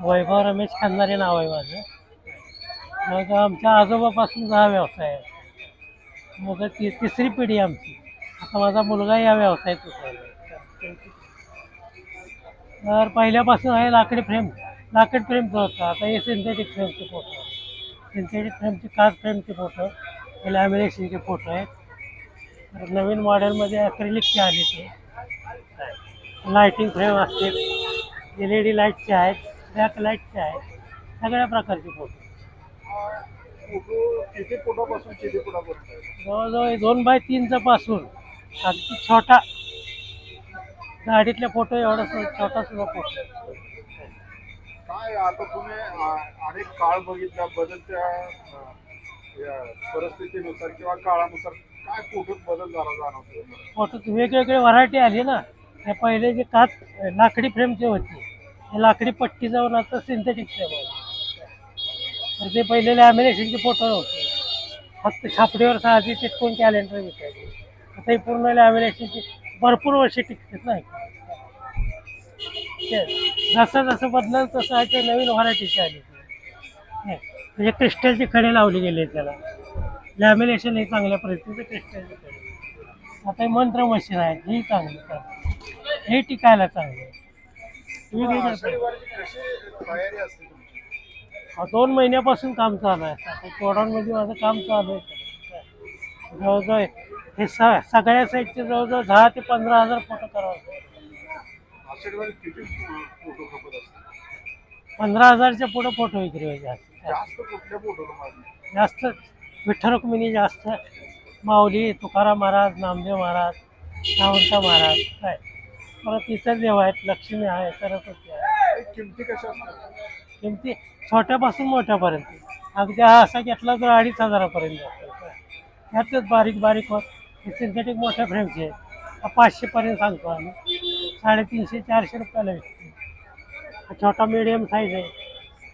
वैभव रमेश खांदारे नाव आहे माझं. मग आमच्या आजोबापासून हा व्यवसाय आहे. मग ती तिसरी पिढी आमची. आता माझा मुलगा या व्यवसायात आहे. तर पहिल्यापासून आहे लाकडी फ्रेम लाकडी फ्रेमचं होतं आता हे सिंथेटिक फ्रेमचे फोटो सिंथेटिक फ्रेमचे काच फ्रेमचे फोटो हे लॅमिनेशनचे फोटो आहेत. तर नवीन मॉडेलमध्ये अक्रिलिकचे आले ते. लायटिंग फ्रेम असतील. एल ई डी लाईटचे आहेत. बॅक लाईटचे आहेत सगळ्या प्रकारचे फोटो फोटो किती फुटापासून किती फुटापर्यंत आहे? जवळजवळ दोन बाय तीनचा पासून अगदी छोटा. गाडीतले फोटो एवढा सु- छोटा सुद्धा फोटो काय आता तुम्ही अ, अनेक काळ बघितला बदलत्या अ, या परिस्थितीनुसार किंवा काळानुसार काय फोटोत बदल झाला जाणवतो तुम्हाला? फोटोत वेगवेगळे व्हरायटी आली ना. हे पहिले जे काच लाकडी फ्रेमचे होते. हे लाकडी पट्टी जाऊन आता सिंथेटिक फ्रेम तर ते पहिले लॅमिनेशनचे फोटो होते. फक्त छापडीवर साधी चिटकून कॅलेंडर विकायचे आता हे पूर्ण लॅमिनेशनची भरपूर वर्षे टिकतात नाही ते जसं जसं बदलल तसं आहे ते नवीन व्हरायटीचे आली. म्हणजे क्रिस्टलचे खडे लावले गेले त्याला. लॅमिनेशन हे चांगल्या पद्धतीचं क्रिस्टलचे खडे. आता हे मंत्र मशीन आहेत ही चांगली हे टिकायला चांगले. हा, दोन महिन्यापासून काम चालू आहे. कोडांमध्ये माझं काम चालू आहे. जवळजवळ हे स सगळ्या साईडचे जवळजवळ दहा ते पंधरा हजार फोटो करावं लागतात. पंधरा हजारच्या पुढे फोटो विक्री होईल जास्त जास्त विठ्ठल रुक्मिणी जास्त माऊली तुकाराम महाराज नामदेव महाराज सावंत महाराज काय? परत इतर देव आहेत लक्ष्मी आहे सरस्वती आहे. किमती कशा असतात? किमती छोट्यापासून मोठ्यापर्यंत. अगदी हा असा घेतला तर अडीच हजारापर्यंत जातो. यातच बारीक बारीक होत. हे सिंथेटिक मोठ्या फ्रेमचे आहेत. पाचशेपर्यंत सांगतो आम्ही. साडेतीनशे चारशे रुपयाला विकतो. हा छोटा मिडियम साईज आहे.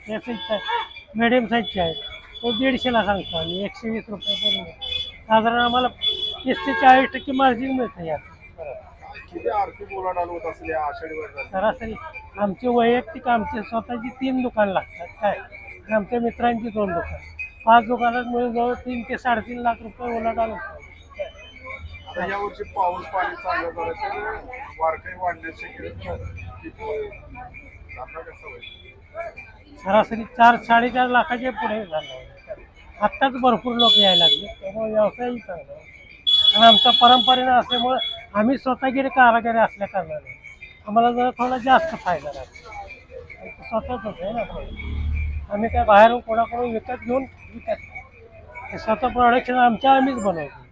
या साईजचा मिडियम साईजचे आहे. तो दीडशेला सांगतो आम्ही. एकशे वीस रुपयापर्यंत साधारण आम्हाला तीस ते चाळीस टक्के मार्जिन मिळतं यात. किती आर्थिक उलाढाल होत असेल या आषाढी वारीत सरासरी आमचे वैयक्तिक आमचे स्वतःची तीन दुकान लागतात. काय? आणि आमच्या मित्रांची दोन दुकान. पाच दुकानात मिळून जवळ तीन ते साडेतीन लाख रुपये होतो. आता पाऊस पाणी चांगलं झालं तर वारकरी वाढण्याची शक्यता किती आता कसं होईल? सरासरी चार साडेचार लाखाच्या पुढे झालं. आत्ताच भरपूर लोक यायला लागले. त्यामुळे व्यवसायही चांगला आहे. आणि आमच्या परंपरेनं असल्यामुळं आम्ही स्वतःगिरी कारागिरी असल्या कारणाने आम्हाला जरा थोडा जास्त फायदा राहतो स्वतःच आहे ना आम्ही काय बाहेरून कोणाकडून विकत घेऊन विकत हे स्वतः प्रोडक्शन आमच्या आम्हीच बनवतो.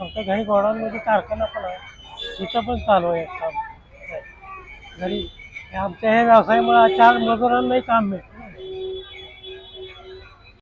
आमच्या घरी गोडांमध्ये कारखाना पण आहे. तिथं पण चालू आहे काम. घरी. आमच्या हे व्यवसायामुळे चार मजुरांनाही काम मिळतं.